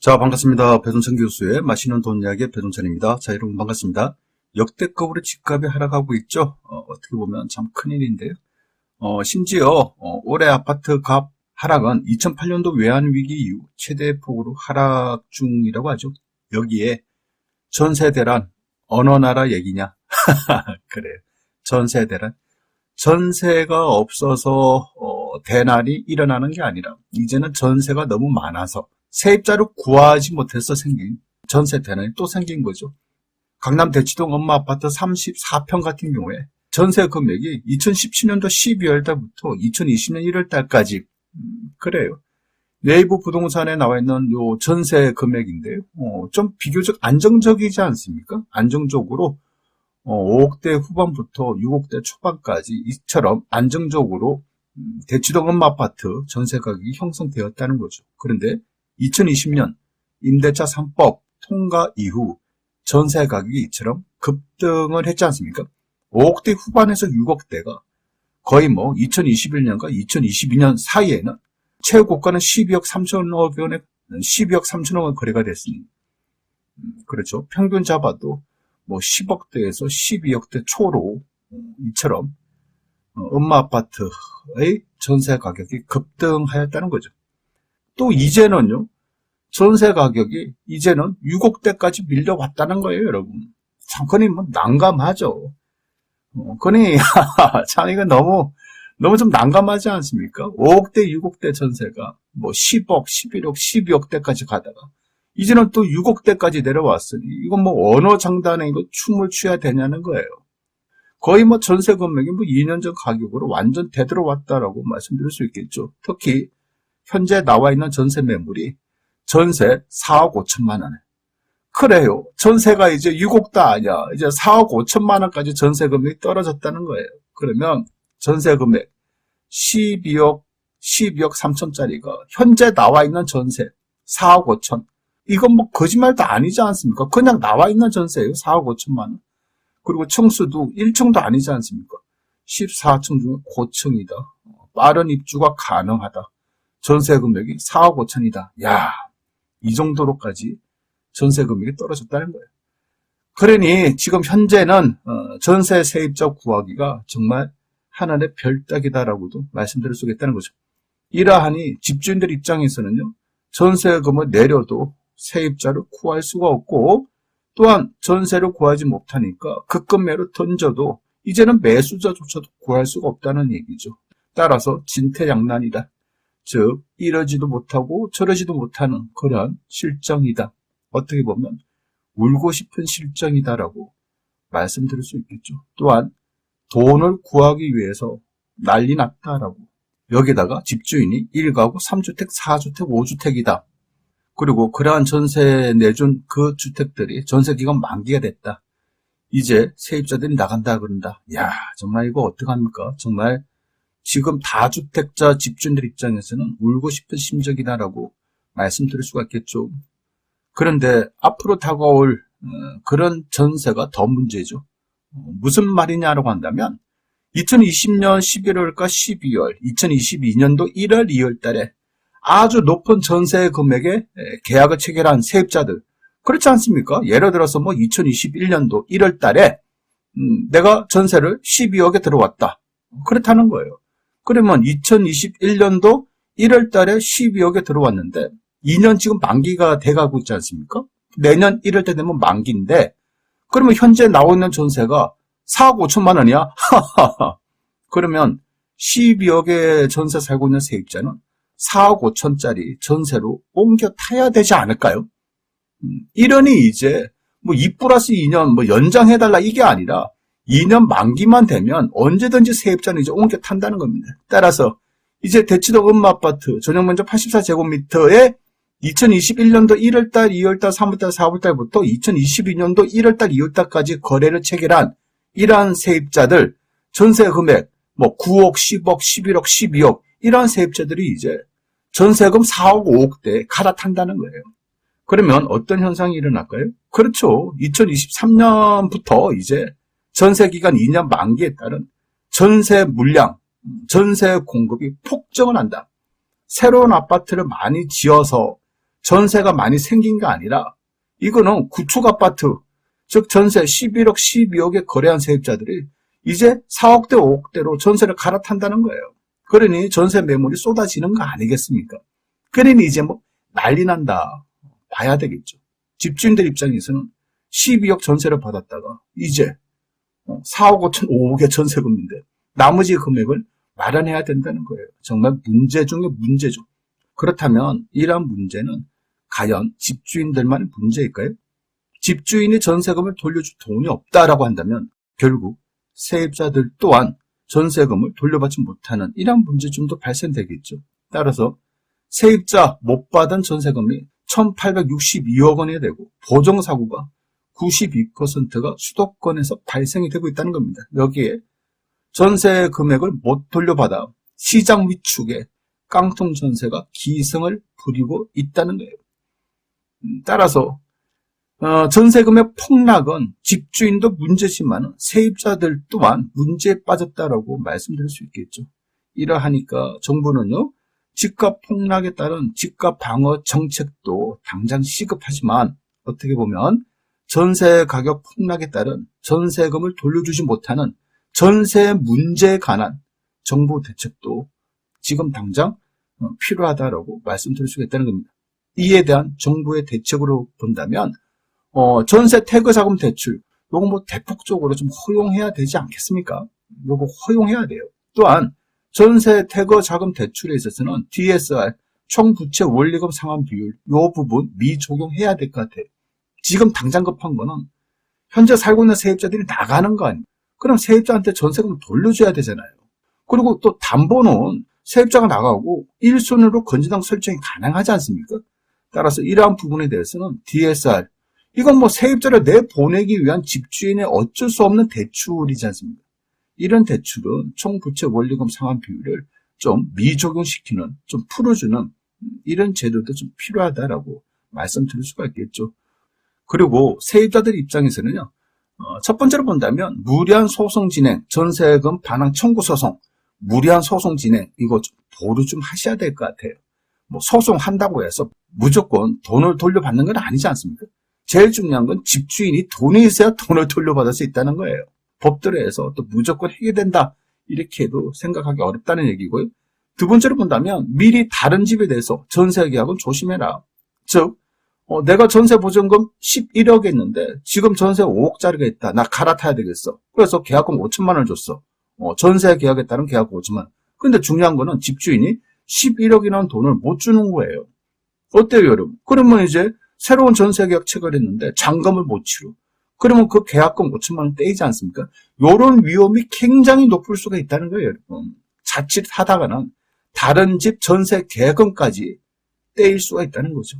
자, 반갑습니다. 배동찬 교수의 맛있는 돈 이야기의 배동찬입니다. 자, 여러분 반갑습니다. 역대급으로 집값이 하락하고 있죠? 어, 떻게 보면 참 큰일인데요. 어, 심지어 어, 올해 아파트 값 하락은 2008년도 외환위기 이후 최대 폭으로 하락 중이라고 하죠. 여기에 전세대란 어느 나라 얘기냐? 그래요. 전세대란. 전세가 없어서 어, 대난이 일어나는 게 아니라 이제는 전세가 너무 많아서 세입자를 구하지 못해서 생긴 전세 대난이 또 생긴 거죠. 강남 대치동 엄마 아파트 34평 같은 경우에 전세 금액이 2017년도 12월 달부터 2020년 1월 달까지 음, 그래요. 네이버 부동산에 나와 있는 요 전세 금액인데요. 어, 좀 비교적 안정적이지 않습니까? 안정적으로 어, 5억대 후반부터 6억대 초반까지 이처럼 안정적으로 음, 대치동 엄마 아파트 전세 가격이 형성되었다는 거죠. 그런데 2020년 임대차 3법 통과 이후 전세 가격이 이처럼 급등을 했지 않습니까? 5억대 후반에서 6억대가 거의 뭐 2021년과 2022년 사이에는 최고가는 12억 3천억 원에 12억 3천억 원 거래가 됐으니 음, 그렇죠. 평균 잡아도 뭐 10억대에서 12억대 초로 이처럼 어, 엄마 아파트의 전세 가격이 급등하였다는 거죠. 또 이제는요. 전세 가격이 이제는 6억대까지 밀려왔다는 거예요, 여러분. 참, 그니 뭐 난감하죠. 어, 그니, 참, 이거 너무, 너무 좀 난감하지 않습니까? 5억대, 6억대 전세가 뭐 10억, 11억, 12억대까지 가다가 이제는 또 6억대까지 내려왔으니 이건 뭐 어느 장단에 이거 춤을 추야 되냐는 거예요. 거의 뭐 전세 금액이 뭐 2년 전 가격으로 완전 되돌아왔다라고 말씀드릴 수 있겠죠. 특히 현재 나와 있는 전세 매물이 전세 4억 5천만 원에. 그래요. 전세가 이제 6억도 아니야. 이제 4억 5천만 원까지 전세 금액이 떨어졌다는 거예요. 그러면 전세 금액 12억, 12억 3천짜리가 현재 나와 있는 전세 4억 5천. 이건 뭐 거짓말도 아니지 않습니까? 그냥 나와 있는 전세예요. 4억 5천만 원. 그리고 층수도 1층도 아니지 않습니까? 14층 중에 고층이다. 빠른 입주가 가능하다. 전세 금액이 4억 5천이다. 야, 이 정도로까지 전세 금액이 떨어졌다는 거예요. 그러니 지금 현재는 어, 전세 세입자 구하기가 정말 하나의 별따기다라고도 말씀드릴 수 있다는 거죠. 이러하니 집주인들 입장에서는요, 전세금을 내려도 세입자를 구할 수가 없고, 또한 전세를 구하지 못하니까 급급매로 던져도 이제는 매수자조차도 구할 수가 없다는 얘기죠. 따라서 진퇴양난이다. 즉 이러지도 못하고 저러지도 못하는 그런 실정이다. 어떻게 보면 울고 싶은 실정이다라고 말씀드릴 수 있겠죠. 또한 돈을 구하기 위해서 난리 났다라고 여기다가 집주인이 1가구 3주택, 4주택, 5주택이다. 그리고 그러한 전세 내준 그 주택들이 전세기간 만기가 됐다. 이제 세입자들이 나간다 그런다. 야 정말 이거 어떡합니까? 정말 지금 다주택자 집주인들 입장에서는 울고 싶은 심정이다라고 말씀드릴 수가 있겠죠. 그런데 앞으로 다가올 어, 그런 전세가 더 문제죠. 어, 무슨 말이냐라고 한다면 2020년 11월과 12월, 2022년도 1월, 2월 달에 아주 높은 전세 금액의 계약을 체결한 세입자들 그렇지 않습니까? 예를 들어서 뭐 2021년도 1월 달에 음, 내가 전세를 12억에 들어왔다. 그렇다는 거예요. 그러면 2021년도 1월 달에 12억에 들어왔는데 2년 지금 만기가 돼가고 있지 않습니까? 내년 1월 때 되면 만기인데 그러면 현재 나오는 전세가 4억 5천만 원이야? 그러면 12억의 전세 살고 있는 세입자는 4억 5천짜리 전세로 옮겨 타야 되지 않을까요? 음, 이러니 이제 뭐 2 플러스 2년 뭐 연장해달라 이게 아니라 2년 만기만 되면 언제든지 세입자는 이제 옮겨 탄다는 겁니다. 따라서 이제 대치동 음마아파트 전용 면적 84제곱미터에 2021년도 1월달, 2월달, 3월달, 4월달부터 2022년도 1월달, 2월달까지 거래를 체결한 이러한 세입자들 전세 금액 뭐 9억, 10억, 11억, 12억 이러한 세입자들이 이제 전세금 4억, 5억대 갈아탄다는 거예요. 그러면 어떤 현상이 일어날까요? 그렇죠. 2023년부터 이제 전세기간 2년 만기에 따른 전세 물량, 전세 공급이 폭증을 한다. 새로운 아파트를 많이 지어서 전세가 많이 생긴 게 아니라 이거는 구축 아파트, 즉 전세 11억, 12억에 거래한 세입자들이 이제 4억대, 5억대로 전세를 갈아탄다는 거예요. 그러니 전세 매물이 쏟아지는 거 아니겠습니까? 그러니 이제 뭐 난리 난다. 봐야 되겠죠. 집주인들 입장에서는 12억 전세를 받았다가 이제 4억 5천, 5억의 전세금인데 나머지 금액을 마련해야 된다는 거예요. 정말 문제 중에 문제죠. 그렇다면 이러한 문제는 과연 집주인들만의 문제일까요? 집주인이 전세금을 돌려줄 돈이 없다라고 한다면 결국 세입자들 또한 전세금을 돌려받지 못하는 이러한 문제점도 발생되겠죠. 따라서 세입자 못 받은 전세금이 1862억 원이 되고 보정사고가 92%가 수도권에서 발생이 되고 있다는 겁니다. 여기에 전세 금액을 못 돌려받아 시장 위축에 깡통 전세가 기승을 부리고 있다는 거예요. 음, 따라서 어, 전세금의 폭락은 집주인도 문제지만 세입자들 또한 문제에 빠졌다라고 말씀드릴 수 있겠죠. 이러하니까 정부는요 집값 폭락에 따른 집값 방어 정책도 당장 시급하지만 어떻게 보면 전세 가격 폭락에 따른 전세금을 돌려주지 못하는 전세 문제에 관한 정부 대책도 지금 당장 어, 필요하다라고 말씀드릴 수가 있다는 겁니다. 이에 대한 정부의 대책으로 본다면 어, 전세 태그 자금 대출 요거 뭐 대폭적으로 좀 허용해야 되지 않겠습니까? 요거 허용해야 돼요. 또한 전세 태거 자금 대출에 있어서는 DSR 총부채 원리금 상환 비율 요 부분 미적용해야 될 것 같아요. 지금 당장 급한 거는 현재 살고 있는 세입자들이 나가는 거 아니에요. 그럼 세입자한테 전세금 돌려줘야 되잖아요. 그리고 또 담보는 세입자가 나가고 1순위로 건진당 설정이 가능하지 않습니까? 따라서 이러한 부분에 대해서는 DSR 이건 뭐 세입자를 내보내기 위한 집주인의 어쩔 수 없는 대출이지 않습니까? 이런 대출은 총부채 원리금 상환 비율을 좀 미적용시키는, 좀 풀어주는 이런 제도도 좀 필요하다라고 말씀드릴 수가 있겠죠. 그리고 세입자들 입장에서는요, 어, 첫 번째로 본다면 무리한 소송 진행, 전세금 반환 청구 소송, 무리한 소송 진행 이거 좀 보류 좀 하셔야 될 것 같아요. 뭐 소송한다고 해서 무조건 돈을 돌려받는 건 아니지 않습니까? 제일 중요한 건 집주인이 돈이 있어야 돈을 돌려받을 수 있다는 거예요. 법들에서 또 무조건 해결된다 이렇게 해도 생각하기 어렵다는 얘기고요. 두 번째로 본다면 미리 다른 집에 대해서 전세 계약은 조심해라. 즉 어, 내가 전세 보증금 11억 했는데 지금 전세 5억짜리가 있다. 나 갈아타야 되겠어. 그래서 계약금 5천만 원을 줬어. 어, 전세 계약에 따른 계약금 5천만 원. 근데 중요한 거는 집주인이 11억이라는 돈을 못 주는 거예요. 어때요, 여러분? 그러면 이제 새로운 전세 계약 체결했는데 잔금을 못 치루. 그러면 그 계약금 5천만 원 떼이지 않습니까? 이런 위험이 굉장히 높을 수가 있다는 거예요, 여러분. 자칫 하다가는 다른 집 전세 계약금까지 떼일 수가 있다는 거죠.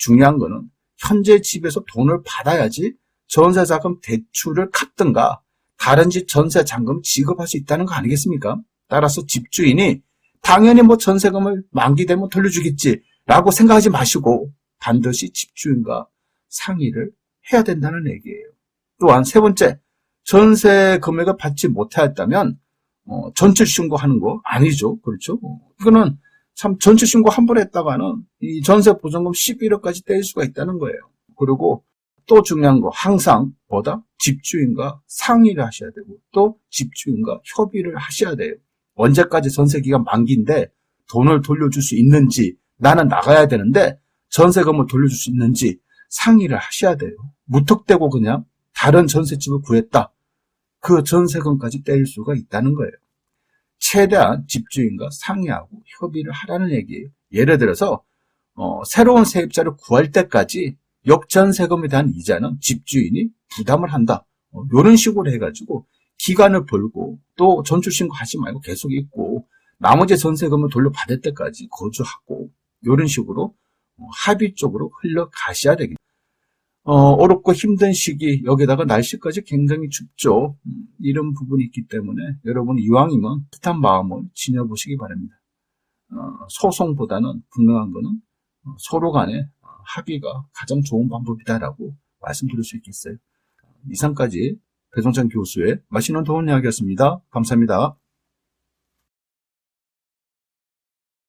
중요한 거는 현재 집에서 돈을 받아야지 전세 자금 대출을 갚든가 다른 집 전세 잔금 지급할 수 있다는 거 아니겠습니까? 따라서 집주인이 당연히 뭐 전세금을 만기 되면 돌려주겠지라고 생각하지 마시고 반드시 집주인과 상의를 해야 된다는 얘기예요. 또한 세 번째, 전세 금액을 받지 못하였다면 어, 전체 신고하는 거 아니죠. 그렇죠? 어, 이거는 참 전체 신고 한 번 했다가는 이 전세 보증금 11억까지 떼일 수가 있다는 거예요. 그리고 또 중요한 거 항상 보다 집주인과 상의를 하셔야 되고 또 집주인과 협의를 하셔야 돼요. 언제까지 전세 기간 만기인데 돈을 돌려줄 수 있는지 나는 나가야 되는데 전세금을 돌려줄 수 있는지 상의를 하셔야 돼요. 무턱대고 그냥 다른 전세집을 구했다. 그 전세금까지 떼일 수가 있다는 거예요. 최대한 집주인과 상의하고 협의를 하라는 얘기예요. 예를 들어서 어, 새로운 세입자를 구할 때까지 역전 세금에 대한 이자는 집주인이 부담을 한다. 어, 이런 식으로 해가지고 기간을 벌고 또 전출신고 하지 말고 계속 있고 나머지 전세금을 돌려받을 때까지 거주하고 이런 식으로 어, 합의 쪽으로 흘러가셔야 되겠다. 어, 어렵고 힘든 시기 여기다가 날씨까지 굉장히 춥죠. 음, 이런 부분이 있기 때문에 여러분 이왕이면 뜻한 마음을 지녀보시기 바랍니다. 어, 소송보다는 분명한 거는 어, 서로 어, 합의가 가장 좋은 방법이다라고 말씀드릴 수 있겠어요. 이상까지 배종찬 교수의 맛있는 도움 이야기였습니다. 감사합니다.